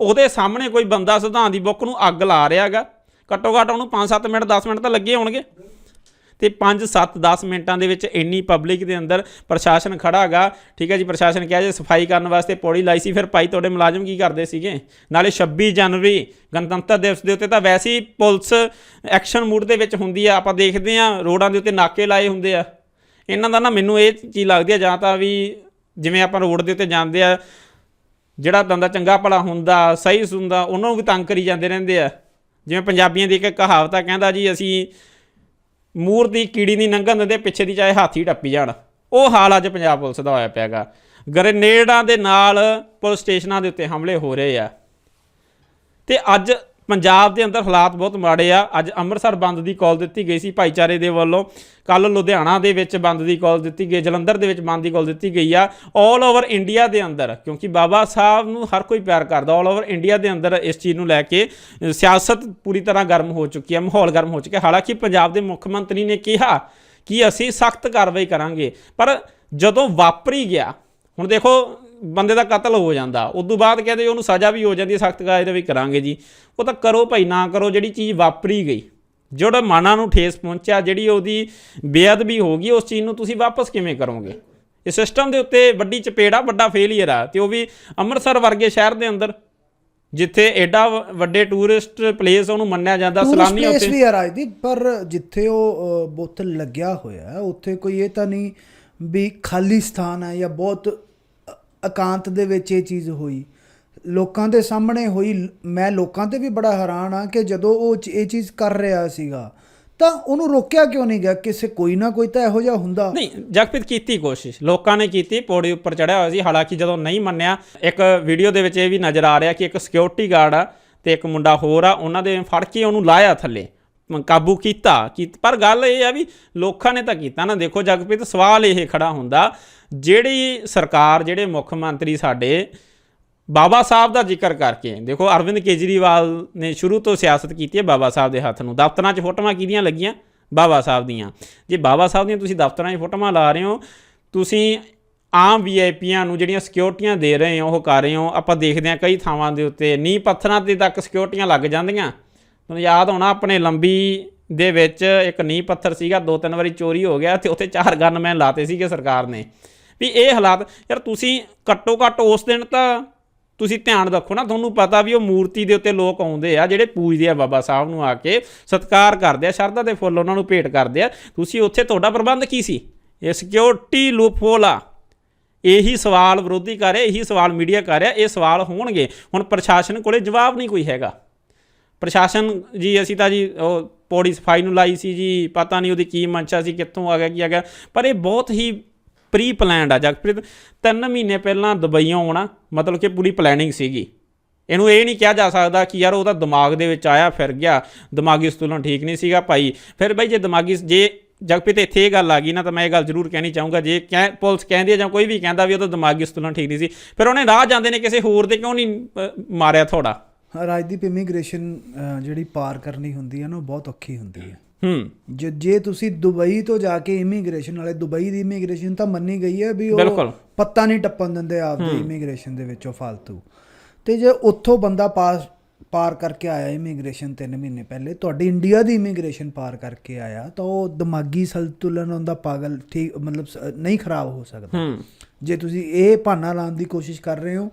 ਉਹਦੇ ਸਾਹਮਣੇ ਕੋਈ ਬੰਦਾ ਸਿਧਾਂਤ ਦੀ ਬੁੱਕ ਨੂੰ ਅੱਗ ਲਾ ਰਿਹਾਗਾ। ਘੱਟੋ ਘੱਟ ਉਹਨੂੰ 5-7 ਮਿੰਟ 10 ਮਿੰਟ ਤਾਂ ਲੱਗੇ ਹੋਣਗੇ। ਤੇ 5-7 10 ਮਿੰਟਾਂ ਦੇ ਵਿੱਚ ਇੰਨੀ ਪਬਲਿਕ ਦੇ ਅੰਦਰ ਪ੍ਰਸ਼ਾਸਨ ਖੜਾ ਹੈਗਾ। ਠੀਕ ਹੈ ਜੀ, ਪ੍ਰਸ਼ਾਸਨ ਕਿਹਾ ਜੇ ਸਫ਼ਾਈ ਕਰਨ ਵਾਸਤੇ ਪੌੜੀ ਲਾਈ ਸੀ, ਫਿਰ ਭਾਈ ਤੁਹਾਡੇ ਮੁਲਾਜ਼ਮ ਕੀ ਕਰਦੇ ਸੀਗੇ? ਨਾਲੇ 26 ਜਨਵਰੀ, ਗਣਤੰਤਰ ਦਿਵਸ ਦੇ ਉੱਤੇ ਤਾਂ ਵੈਸੇ ਹੀ ਪੁਲਿਸ ਐਕਸ਼ਨ ਮੂਡ ਦੇ ਵਿੱਚ ਹੁੰਦੀ ਆ। ਆਪਾਂ ਦੇਖਦੇ ਆ ਰੋਡਾਂ ਦੇ ਉੱਤੇ ਨਾਕੇ ਲਾਏ ਹੁੰਦੇ ਆ। ਇਹਨਾਂ ਦਾ ਨਾ ਮੈਨੂੰ ਇਹ ਚੀਜ਼ ਲੱਗਦੀ ਆ, ਜਾਂ ਤਾਂ ਵੀ ਜਿਵੇਂ ਆਪਾਂ ਰੋਡ ਦੇ ਉੱਤੇ ਜਾਂਦੇ ਆ, ਜਿਹੜਾ ਬੰਦਾ ਚੰਗਾ ਭਲਾ ਹੁੰਦਾ, ਸਹੀ ਹੁੰਦਾ ਉਹਨਾਂ ਨੂੰ ਵੀ ਤੰਗ ਕਰੀ ਜਾਂਦੇ ਰਹਿੰਦੇ ਆ। ਜਿਵੇਂ ਪੰਜਾਬੀਆਂ ਦੀ ਇੱਕ ਕਹਾਵਤ ਆ, ਕਹਿੰਦਾ ਜੀ, ਅਸੀਂ ਮੂਰ ਦੀ ਕੀੜੀ ਨਹੀਂ ਲੰਘਣ ਦਿੰਦੇ, ਪਿੱਛੇ ਦੀ ਚਾਹੇ ਹਾਥੀ ਟੱਪੀ ਜਾਣ। ਉਹ ਹਾਲ ਅੱਜ ਪੰਜਾਬ ਪੁਲਿਸ ਦਾ ਹੋਇਆ ਪਿਆਗਾ। ਗ੍ਰੇਨੇਡਾਂ ਦੇ ਨਾਲ ਪੁਲਿਸ ਸਟੇਸ਼ਨਾਂ ਦੇ ਉੱਤੇ ਹਮਲੇ ਹੋ ਰਹੇ ਆ। ਤੇ ਅੱਜ ਪੰਜਾਬ ਦੇ ਅੰਦਰ ਹਾਲਾਤ ਬਹੁਤ ਮਾੜੇ ਆ। ਅੱਜ ਅੰਮ੍ਰਿਤਸਰ ਬੰਦ ਦੀ ਕਾਲ ਦਿੱਤੀ ਗਈ ਸੀ ਭਾਈਚਾਰੇ ਦੇ ਵੱਲੋਂ। ਕੱਲ ਲੁਧਿਆਣਾ ਦੇ ਵਿੱਚ ਬੰਦ ਦੀ ਕਾਲ ਦਿੱਤੀ ਗਈ, ਜਲੰਧਰ ਦੇ ਵਿੱਚ ਬੰਦ ਦੀ ਕਾਲ ਦਿੱਤੀ ਗਈ ਆ। 올 ਓਵਰ ਇੰਡੀਆ ਦੇ ਅੰਦਰ, ਕਿਉਂਕਿ ਬਾਬਾ ਸਾਹਿਬ ਨੂੰ ਹਰ ਕੋਈ ਪਿਆਰ ਕਰਦਾ। 올 ਓਵਰ ਇੰਡੀਆ ਦੇ ਅੰਦਰ ਇਸ ਚੀਜ਼ ਨੂੰ ਲੈ ਕੇ ਸਿਆਸਤ ਪੂਰੀ ਤਰ੍ਹਾਂ ਗਰਮ ਹੋ ਚੁੱਕੀ ਹੈ ਮਾਹੌਲ ਗਰਮ ਹੋ ਚੁੱਕਿਆ। ਹਾਲਾਂਕਿ ਪੰਜਾਬ ਦੇ ਮੁੱਖ ਮੰਤਰੀ ਨੇ ਕਿਹਾ ਕਿ ਅਸੀਂ ਸਖਤ ਕਾਰਵਾਈ ਕਰਾਂਗੇ, ਪਰ ਜਦੋਂ ਵਾਪਰੀ ਗਿਆ, ਹੁਣ ਦੇਖੋ ਬੰਦੇ ਦਾ ਕਤਲ ਹੋ ਜਾਂਦਾ। ਉਸ ਤੋਂ ਬਾਅਦ ਕਹਿੰਦੇ ਉਹਨੂੰ ਸਜ਼ਾ ਵੀ ਹੋ ਜਾਂਦੀ ਹੈ ਸਖਤ ਕਾਇਦੇ ਵੀ ਕਰਾਂਗੇ ਜੀ। ਉਹ ਤਾਂ ਕਰੋ ਭਾਈ ਨਾ ਕਰੋ ਜਿਹੜੀ ਚੀਜ਼ ਵਾਪਰੀ ਗਈ। ਜਿਹੜਾ ਮਾਨਾਂ ਨੂੰ ਠੇਸ ਪਹੁੰਚਿਆ ਜਿਹੜੀ ਉਹਦੀ ਬੇਅਦਬੀ ਹੋ ਗਈ ਉਸ ਚੀਜ਼ ਨੂੰ ਤੁਸੀਂ ਵਾਪਸ ਕਿਵੇਂ ਕਰੋਗੇ? ਇਹ ਸਿਸਟਮ ਦੇ ਉੱਤੇ ਵੱਡੀ ਚਪੇੜ ਆ ਵੱਡਾ ਫੇਲਿਅਰ ਆ ਤੇ ਉਹ ਵੀ ਅੰਮ੍ਰਿਤਸਰ ਵਰਗੇ ਸ਼ਹਿਰ ਦੇ ਅੰਦਰ ਜਿੱਥੇ ਐਡਾ ਵ- ਵੱਡੇ ਟੂਰਿਸਟ ਪਲੇਸ ਉਹਨੂੰ ਮੰਨਿਆ ਜਾਂਦਾ ਸਲਾਨੀ ਪਲੇਸ ਉੱਤੇ ਵੀ ਹੈ ਰਾਜਦੀਪ ਪਰ ਜਿੱਥੇ ਉਹ ਬੋਤਲ ਲੱਗਿਆ ਹੋਇਆ ਉੱਥੇ ਕੋਈ ਇਹ ਤਾਂ ਨਹੀਂ ਵੀ ਖਾਲੀ ਸਥਾਨ ਹੈ ਜਾਂ ਬਹੁਤ ਇਕਾਂਤ ਦੇ ਵਿੱਚ ਇਹ ਚੀਜ਼ ਹੋਈ। ਲੋਕਾਂ ਦੇ ਸਾਹਮਣੇ ਹੋਈ। ਮੈਂ ਲੋਕਾਂ ਤੇ ਵੀ ਬੜਾ ਹੈਰਾਨ ਆ ਕਿ ਜਦੋਂ ਉਹ ਇਹ ਚੀਜ਼ ਕਰ ਰਿਹਾ ਸੀਗਾ, ਤਾਂ ਉਹਨੂੰ ਰੋਕਿਆ ਕਿਉਂ ਨਹੀਂ ਗਿਆ? ਕਿਸੇ ਕੋਈ ਨਾ ਕੋਈ ਤਾਂ ਇਹੋ ਜਿਹਾ ਹੁੰਦਾ। ਨਹੀਂ, ਜਗਪ੍ਰੀਤ ਕੀਤੀ ਕੋਸ਼ਿਸ਼। ਲੋਕਾਂ ਨੇ ਕੀਤੀ, ਪੌੜੀ ਉੱਪਰ ਚੜਿਆ ਹੋਇਆ ਸੀ। ਹਾਲਾਂਕਿ ਜਦੋਂ ਨਹੀਂ ਮੰਨਿਆ, ਇੱਕ ਵੀਡੀਓ ਦੇ ਵਿੱਚ ਇਹ ਵੀ ਨਜ਼ਰ ਆ ਰਿਹਾ ਕਿ ਇੱਕ ਸਿਕਿਉਰਿਟੀ ਗਾਰਡ ਆ ਤੇ ਇੱਕ ਮੁੰਡਾ ਹੋਰ ਆ, ਉਹਨਾਂ ਦੇ ਫੜ ਕੇ ਉਹਨੂੰ ਲਾਇਆ ਥੱਲੇ। ਕਾਬੂ ਕੀਤਾ, ਕੀ ਪਰ ਗੱਲ ਇਹ ਆ ਵੀ ਲੋਕਾਂ ਨੇ ਤਾਂ ਕੀਤਾ ਨਾ। ਦੇਖੋ ਜਗਪ੍ਰੀਤ, ਸਵਾਲ ਇਹ ਖੜਾ ਹੁੰਦਾ, ਜਿਹੜੀ ਸਰਕਾਰ, ਜਿਹੜੇ ਮੁੱਖ ਮੰਤਰੀ ਸਾਡੇ, ਬਾਬਾ ਸਾਹਿਬ ਦਾ ਜ਼ਿਕਰ ਕਰਕੇ, ਦੇਖੋ ਅਰਵਿੰਦ ਕੇਜਰੀਵਾਲ ਨੇ ਸ਼ੁਰੂ ਤੋਂ ਸਿਆਸਤ ਕੀਤੀ ਹੈ ਬਾਬਾ ਸਾਹਿਬ ਦੇ ਹੱਥ ਨੂੰ। ਦਫ਼ਤਰਾਂ 'ਚ ਫੋਟੋਆਂ ਕਿਹਦੀਆਂ ਲੱਗੀਆਂ? ਬਾਬਾ ਸਾਹਿਬ ਦੀਆਂ। ਜੇ ਬਾਬਾ ਸਾਹਿਬ ਦੀਆਂ ਤੁਸੀਂ ਦਫ਼ਤਰਾਂ 'ਚ ਫੋਟੋਆਂ ਲਾ ਰਹੇ ਹੋ, ਤੁਸੀਂ ਆਮ ਵੀਆਈਪੀਆਂ ਨੂੰ ਜਿਹੜੀਆਂ ਸਿਕਿਉਰਟੀਆਂ ਦੇ ਰਹੇ ਹੋ, ਉਹ ਕਰ ਰਹੇ ਹੋ। ਆਪਾਂ ਦੇਖਦੇ ਹਾਂ ਕਈ ਥਾਵਾਂ ਦੇ ਉੱਤੇ, ਨੀਂਹ ਪੱਥਰਾਂ ਤੇ ਤੱਕ ਸਿਕਿਉਰਟੀਆਂ ਲੱਗ ਜਾਂਦੀਆਂ। ਤੁਹਾਨੂੰ ਯਾਦ ਹੋਣਾ ਆਪਣੇ ਲੰਬੀ ਦੇ ਵਿੱਚ ਇੱਕ ਨੀਂਹ ਪੱਥਰ ਸੀਗਾ, ਦੋ ਤਿੰਨ ਵਾਰੀ ਚੋਰੀ ਹੋ ਗਿਆ ਤੇ ਉੱਥੇ ਚਾਰ ਗਨਮੈਨ ਲਾਤੇ ਸੀਗੇ ਸਰਕਾਰ ਨੇ। ਵੀ ਇਹ ਹਾਲਾਤ, ਯਾਰ ਤੁਸੀਂ ਘੱਟੋ ਘੱਟ ਉਸ ਦਿਨ ਤਾਂ ਤੁਸੀਂ ਧਿਆਨ ਰੱਖੋ ਨਾ, ਤੁਹਾਨੂੰ ਪਤਾ ਵੀ ਉਹ ਮੂਰਤੀ ਦੇ ਉੱਤੇ ਲੋਕ ਆਉਂਦੇ ਆ, ਜਿਹੜੇ ਪੂਜਦੇ ਆ ਬਾਬਾ ਸਾਹਿਬ ਨੂੰ ਆ ਕੇ, ਸਤਿਕਾਰ ਕਰਦੇ ਆ, ਸ਼ਰਧਾ ਦੇ ਫੁੱਲ ਉਹਨਾਂ ਨੂੰ ਭੇਟ ਕਰਦੇ ਆ। ਤੁਸੀਂ ਉੱਥੇ ਤੁਹਾਡਾ ਪ੍ਰਬੰਧ ਕੀ ਸੀ? ਇਹ ਸਿਕਿਉਰਿਟੀ ਲੂਪਹੋਲ ਆ ਇਹੀ ਸਵਾਲ ਵਿਰੋਧੀ ਕਰ ਰਿਹਾ, ਇਹੀ ਸਵਾਲ ਮੀਡੀਆ ਕਰ ਰਿਹਾ, ਇਹ ਸਵਾਲ ਹੋਣਗੇ। ਹੁਣ ਪ੍ਰਸ਼ਾਸਨ ਕੋਲੇ ਜਵਾਬ ਨਹੀਂ ਕੋਈ ਹੈਗਾ। ਪ੍ਰਸ਼ਾਸਨ ਜੀ, ਅਸੀਂ ਤਾਂ ਜੀ, ਉਹ ਪੌੜੀ ਸਫ਼ਾਈ ਨੂੰ ਲਾਈ ਸੀ ਜੀ, ਪਤਾ ਨਹੀਂ ਉਹਦੀ ਕੀ ਮਨਸ਼ਾ ਸੀ, ਕਿੱਥੋਂ ਆ ਗਿਆ, ਕੀ ਆ ਗਿਆ। ਪਰ ਇਹ ਬਹੁਤ ਹੀ ਪ੍ਰੀ ਪਲਾਨਡ ਆ, ਜਗਪ੍ਰੀਤ। ਤਿੰਨ ਮਹੀਨੇ ਪਹਿਲਾਂ ਦੁਬਈੋਂ ਆਉਣਾ, ਮਤਲਬ ਕਿ ਪੂਰੀ ਪਲੈਨਿੰਗ ਸੀਗੀ। ਇਹਨੂੰ ਇਹ ਨਹੀਂ ਕਿਹਾ ਜਾ ਸਕਦਾ ਕਿ ਯਾਰ ਉਹਦਾ ਦਿਮਾਗ ਦੇ ਵਿੱਚ ਆਇਆ, ਫਿਰ ਗਿਆ। ਦਿਮਾਗੀ ਸੰਤੁਲਨ ਠੀਕ ਨਹੀਂ ਸੀਗਾ ਭਾਈ। ਫਿਰ ਬਈ ਜੇ ਦਿਮਾਗੀ ਜੇ ਜਗਪ੍ਰੀਤ ਇੱਥੇ ਇਹ ਗੱਲ ਆ ਗਈ ਨਾ, ਤਾਂ ਮੈਂ ਇਹ ਗੱਲ ਜ਼ਰੂਰ ਕਹਿਣੀ ਚਾਹੂੰਗਾ। ਜੇ ਕਹਿ, ਪੁਲਿਸ ਕਹਿੰਦੀ ਹੈ ਜਾਂ ਕੋਈ ਵੀ ਕਹਿੰਦਾ ਵੀ ਉਹਦਾ ਦਿਮਾਗੀ ਸੰਤੁਲਨ ਠੀਕ ਨਹੀਂ ਸੀ, ਫਿਰ ਉਹਨੇ ਰਾਹ ਜਾਂਦੇ ਨੇ ਕਿਸੇ ਹੋਰ ਦੇ ਕਿਉਂ ਨਹੀਂ ਮਾਰਿਆ ਥੋੜਾ? ਰਾਜਦੀਪ ਇਮੀਗ੍ਰੇਸ਼ਨ ਜਿਹੜੀ ਪਾਰ ਕਰਨੀ ਹੁੰਦੀ ਹੈ ਨਾ ਉਹ ਬਹੁਤ ਔਖੀ ਹੁੰਦੀ ਹੈ ਹੂੰ। ਜੇ ਜੇ ਤੁਸੀਂ ਦੁਬਈ ਤੋਂ ਜਾ ਕੇ ਇਮੀਗ੍ਰੇਸ਼ਨ ਵਾਲੇ ਦੁਬਈ ਦੀ ਇਮੀਗ੍ਰੇਸ਼ਨ ਤਾਂ ਮੰਨੀ ਗਈ ਹੈ ਵੀ ਉਹ। ਪੱਤਾ ਨਹੀਂ ਟੱਪਣ ਦਿੰਦੇ ਆਪਦੇ ਇਮੀਗ੍ਰੇਸ਼ਨ ਦੇ ਵਿੱਚੋਂ ਫालतू ਤੇ ਜੇ ਉੱਥੋਂ ਬੰਦਾ ਪਾਸ ਪਾਰ ਕਰਕੇ ਆਇਆ ਇਮੀਗ੍ਰੇਸ਼ਨ 3 ਮਹੀਨੇ ਪਹਿਲੇ ਤੁਹਾਡੀ ਇੰਡੀਆ ਦੀ ਇਮੀਗ੍ਰੇਸ਼ਨ ਪਾਰ ਕਰਕੇ ਆਇਆ ਤਾਂ ਉਹ ਦਿਮਾਗੀ ਸੰਤੁਲਨ ਉਹਦਾ ਪਾਗਲ ਠੀਕ ਮਤਲਬ ਨਹੀਂ ਖਰਾਬ ਹੋ ਸਕਦਾ। ਜੇ ਤੁਸੀਂ ਇਹ ਬਹਾਨਾ ਲਾਉਣ ਦੀ ਕੋਸ਼ਿਸ਼ ਕਰ ਰਹੇ ਹੋ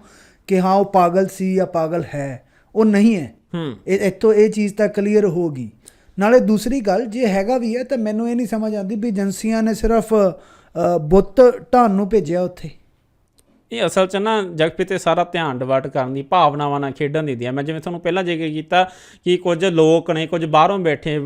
ਕਿ ਹਾਂ ਉਹ ਪਾਗਲ ਸੀ ਜਾਂ ਪਾਗਲ ਹੈ ਉਹ ਨਹੀਂ ਹੈ। ਹੂੰ। ਇਹ ਇੱਥੋਂ ਇਹ ਚੀਜ਼ ਤਾਂ ਕਲੀਅਰ ਹੋ ਗਈ। ਨਾਲੇ ਦੂਸਰੀ ਗੱਲ ਜੇ ਹੈਗਾ ਵੀ ਹੈ ਤਾਂ ਮੈਨੂੰ ਇਹ ਨਹੀਂ ਸਮਝ ਆਉਂਦੀ ਵੀ ਏਜੰਸੀਆਂ ਨੇ ਸਿਰਫ ਬੁੱਤ ਢਾਣ ਨੂੰ ਭੇਜਿਆ ਉੱਥੇ। ਇਹ ਅਸਲ 'ਚ ਨਾ ਜਗਪ੍ਰੀਤ ਤੇ ਸਾਰਾ ਧਿਆਨ ਡਿਵਰਟ ਕਰਨ ਦੀ ਭਾਵਨਾਵਾਂ ਨਾਲ ਖੇਡਣ ਦੀ ਦੀ ਆ ਮੈਂ ਜਿਵੇਂ ਤੁਹਾਨੂੰ ਪਹਿਲਾਂ ਜ਼ਿਕਰ ਕੀਤਾ ਕਿ ਕੁਝ ਲੋਕ ਨੇ ਕੁਝ ਬਾਹਰੋਂ ਬੈਠੇ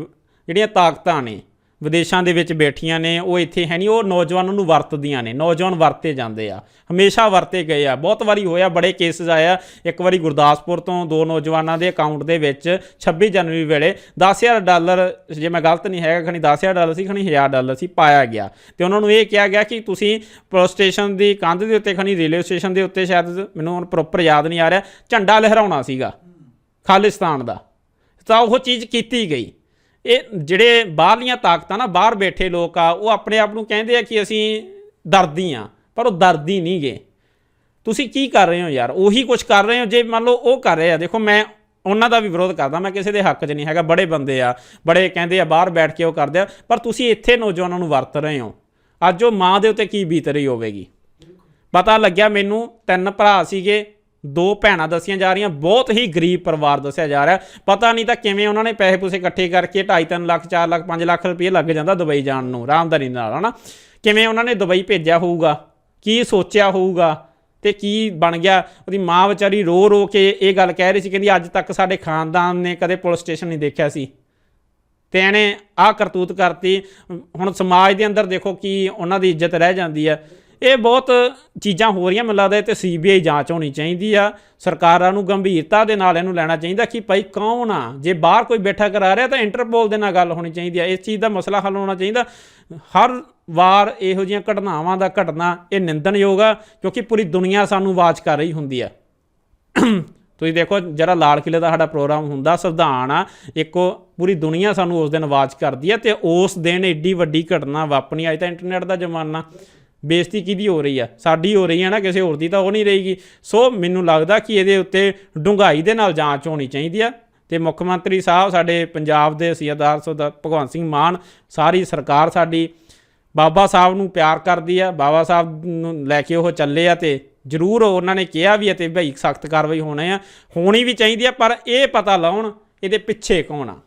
ਜਿਹੜੀਆਂ ਤਾਕਤਾਂ ਨੇ ਵਿਦੇਸ਼ਾਂ ਦੇ ਵਿੱਚ ਬੈਠੀਆਂ ਨੇ, ਉਹ ਇੱਥੇ ਹੈ ਨਹੀਂ ਉਹ ਨੌਜਵਾਨਾਂ ਨੂੰ ਵਰਤਦੀਆਂ ਨੇ, ਨੌਜਵਾਨ ਵਰਤੇ ਜਾਂਦੇ ਆ, ਹਮੇਸ਼ਾ ਵਰਤੇ ਗਏ ਆ। ਬਹੁਤ ਵਾਰੀ ਹੋਇਆ, ਬੜੇ ਕੇਸਿਸ ਆਇਆ ਇੱਕ ਵਾਰੀ ਗੁਰਦਾਸਪੁਰ ਤੋਂ ਦੋ ਨੌਜਵਾਨਾਂ ਦੇ ਅਕਾਊਂਟ ਦੇ ਵਿੱਚ 26 ਜਨਵਰੀ ਵੇਲੇ 10000 ਡਾਲਰ, ਜੇ ਮੈਂ ਗਲਤ ਨਹੀਂ ਹੈਗਾ ਖਣੀ 10000 ਡਾਲਰ ਸੀ ਖਣੀ 1000 ਡਾਲਰ ਸੀ ਪਾਇਆ ਗਿਆ। ਤੇ ਉਹਨਾਂ ਨੂੰ ਇਹ ਕਿਹਾ ਗਿਆ ਕਿ ਤੁਸੀਂ ਪੁਲਿਸ ਸਟੇਸ਼ਨ ਦੀ ਕੰਧ ਦੇ ਉੱਤੇ ਖਣੀ, ਰੇਲਵੇ ਸਟੇਸ਼ਨ ਦੇ ਉੱਤੇ ਸ਼ਾਇਦ, ਮੈਨੂੰ ਹੁਣ ਪ੍ਰੋਪਰ ਯਾਦ ਨਹੀਂ ਆ ਰਿਹਾ, ਝੰਡਾ ਲਹਿਰਾਉਣਾ ਸੀਗਾ, ਖਾਲਿਸਤਾਨ ਦਾ। ਤਾਂ ਉਹ ਚੀਜ਼ ਕੀਤੀ ਗਈ। ਇਹ ਜਿਹੜੇ ਬਾਹਰਲੀਆਂ ਤਾਕਤਾਂ ਨਾ, ਬਾਹਰ ਬੈਠੇ ਲੋਕ ਆ, ਉਹ ਆਪਣੇ ਆਪ ਨੂੰ ਕਹਿੰਦੇ ਆ ਕਿ ਅਸੀਂ ਦਰਦੀ ਆ, ਪਰ ਉਹ ਦਰਦੀ ਨਹੀਂ ਗੇ। ਤੁਸੀਂ ਕੀ ਕਰ ਰਹੇ ਹੋ ਯਾਰ? ਉਹੀ ਕੁਝ ਕਰ ਰਹੇ ਹੋ, ਜੇ ਮੰਨ ਲਓ ਉਹ ਕਰ ਰਹੇ ਆ। ਦੇਖੋ, ਮੈਂ ਉਹਨਾਂ ਦਾ ਵੀ ਵਿਰੋਧ ਕਰਦਾ, ਮੈਂ ਕਿਸੇ ਦੇ ਹੱਕ 'ਚ ਨਹੀਂ ਹੈਗਾ। ਬੜੇ ਬੰਦੇ ਆ, ਬੜੇ ਕਹਿੰਦੇ ਆ, ਬਾਹਰ ਬੈਠ ਕੇ ਉਹ ਕਰਦੇ ਆ। ਪਰ ਤੁਸੀਂ ਇੱਥੇ ਨੌਜਵਾਨਾਂ ਨੂੰ ਵਰਤ ਰਹੇ ਹੋ। ਅੱਜ ਉਹ ਮਾਂ ਦੇ ਉੱਤੇ ਕੀ ਬੀਤ ਰਹੀ ਹੋਵੇਗੀ? ਪਤਾ ਲੱਗਿਆ ਮੈਨੂੰ ਤਿੰਨ ਭਰਾ ਸੀਗੇ ਦੋ ਭੈਣਾਂ ਦੱਸੀਆਂ ਜਾ ਰਹੀਆਂ, ਬਹੁਤ ਹੀ ਗਰੀਬ ਪਰਿਵਾਰ ਦੱਸਿਆ ਜਾ ਰਿਹਾ। ਪਤਾ ਨਹੀਂ ਤਾਂ ਕਿਵੇਂ ਉਹਨਾਂ ਨੇ ਪੈਸੇ ਪੂਸੇ ਇਕੱਠੇ ਕਰਕੇ 2.5 ਲੱਖ 4 ਲੱਖ 5 ਲੱਖ ਰੁਪਏ ਲੱਗ ਜਾਂਦਾ ਦੁਬਈ ਜਾਣ ਨੂੰ, ਆਰਾਮਦਾਰੀ ਨਾਲ, ਹਨਾ? ਕਿਵੇਂ ਉਹਨਾਂ ਨੇ ਦੁਬਈ ਭੇਜਿਆ ਹੋਊਗਾ? ਕੀ ਸੋਚਿਆ ਹੋਊਗਾ? ਤੇ ਕੀ ਬਣ ਗਿਆ? ਉਹਦੀ ਮਾਂ ਵਿਚਾਰੀ ਰੋ ਰੋ ਕੇ ਇਹ ਗੱਲ ਕਹਿ ਰਹੀ ਸੀ, ਕਹਿੰਦੀ ਅੱਜ ਤੱਕ ਸਾਡੇ ਖਾਨਦਾਨ ਨੇ ਕਦੇ ਪੁਲਿਸ ਸਟੇਸ਼ਨ ਨਹੀਂ ਦੇਖਿਆ ਸੀ। ਤੇ ਇਹਨੇ ਆਹ ਕਰਤੂਤ ਕਰਤੀ। ਹੁਣ ਸਮਾਜ ਦੇ ਅੰਦਰ ਦੇਖੋ ਕੀ ਉਹਨਾਂ ਦੀ ਇੱਜ਼ਤ ਰਹਿ ਜਾਂਦੀ ਹੈ। ਇਹ ਬਹੁਤ ਚੀਜ਼ਾਂ ਹੋ ਰਹੀਆਂ ਮੈਨੂੰ ਲੱਗਦਾ ਇਹ ਤੇ ਸੀਬੀਆਈ ਜਾਂਚ ਹੋਣੀ ਚਾਹੀਦੀ ਆ। ਸਰਕਾਰਾਂ ਨੂੰ ਗੰਭੀਰਤਾ ਦੇ ਨਾਲ ਇਹਨੂੰ ਲੈਣਾ ਚਾਹੀਦਾ ਕਿ ਭਾਈ ਕੌਣ ਆ? ਜੇ ਬਾਹਰ ਕੋਈ ਬੈਠਾ ਕਰਾ ਰਿਹਾ ਤਾਂ ਇੰਟਰਪੋਲ ਦੇ ਨਾਲ ਗੱਲ ਹੋਣੀ ਚਾਹੀਦੀ ਆ। ਇਸ ਚੀਜ਼ ਦਾ ਮਸਲਾ ਹੱਲ ਹੋਣਾ ਚਾਹੀਦਾ। ਹਰ ਵਾਰ ਇਹੋ ਜਿਹੀਆਂ ਘਟਨਾਵਾਂ ਦਾ ਘਟਨਾ ਇਹ ਨਿੰਦਣਯੋਗ ਆ, ਕਿਉਂਕਿ ਪੂਰੀ ਦੁਨੀਆ ਸਾਨੂੰ ਆਵਾਜ਼ ਕਰ ਰਹੀ ਹੁੰਦੀ ਆ। ਤੁਸੀਂ ਦੇਖੋ, ਜਿਹੜਾ ਲਾਲ ਕਿਲੇ ਦਾ ਸਾਡਾ ਪ੍ਰੋਗਰਾਮ ਹੁੰਦਾ, ਸੰਵਿਧਾਨ ਆ, ਇੱਕੋ ਪੂਰੀ ਦੁਨੀਆ ਸਾਨੂੰ ਉਸ ਦਿਨ ਆਵਾਜ਼ ਕਰਦੀ ਹੈ ਤੇ ਉਸ ਦਿਨ ਏਡੀ ਵੱਡੀ ਘਟਨਾ ਵਾਪਣੀ। ਅੱਜ ਤਾਂ ਇੰਟਰਨੈਟ ਦਾ ਜ਼ਮਾਨਾ। ਬੇਇੱਜ਼ਤੀ ਕਿਹਦੀ ਹੋ ਰਹੀ ਆ? ਸਾਡੀ ਹੋ ਰਹੀ ਆ ਨਾ ਕਿਸੇ ਹੋਰ ਦੀ ਤਾਂ ਉਹ ਨਹੀਂ ਰਹੇਗੀ। ਸੋ ਮੈਨੂੰ ਲੱਗਦਾ ਕਿ ਇਹਦੇ ਉੱਤੇ ਡੂੰਘਾਈ ਦੇ ਨਾਲ ਜਾਂਚ ਹੋਣੀ ਚਾਹੀਦੀ ਆ। ਤੇ ਮੁੱਖ ਮੰਤਰੀ ਸਾਹਿਬ, ਸਾਡੇ ਪੰਜਾਬ ਦੇ ਸੀਆਦਾਰ ਸਰਦਾਰ ਭਗਵੰਤ ਸਿੰਘ ਮਾਨ, ਸਾਰੀ ਸਰਕਾਰ ਸਾਡੀ ਬਾਬਾ ਸਾਹਿਬ ਨੂੰ ਪਿਆਰ ਕਰਦੀ ਆ। ਬਾਬਾ ਸਾਹਿਬ ਨੂੰ ਲੈ ਕੇ ਉਹ ਚੱਲੇ ਆ ਤੇ ਜ਼ਰੂਰ ਉਹਨਾਂ ਨੇ ਕਿਹਾ ਵੀ ਹੈ ਤੇ ਭਾਈ ਸਖਤ ਕਾਰਵਾਈ ਹੋਣੀ ਆ। ਹੋਣੀ ਵੀ ਚਾਹੀਦੀ ਆ, ਪਰ ਇਹ ਪਤਾ ਲਾਉਣ ਇਹਦੇ ਪਿੱਛੇ ਕੌਣ ਆ?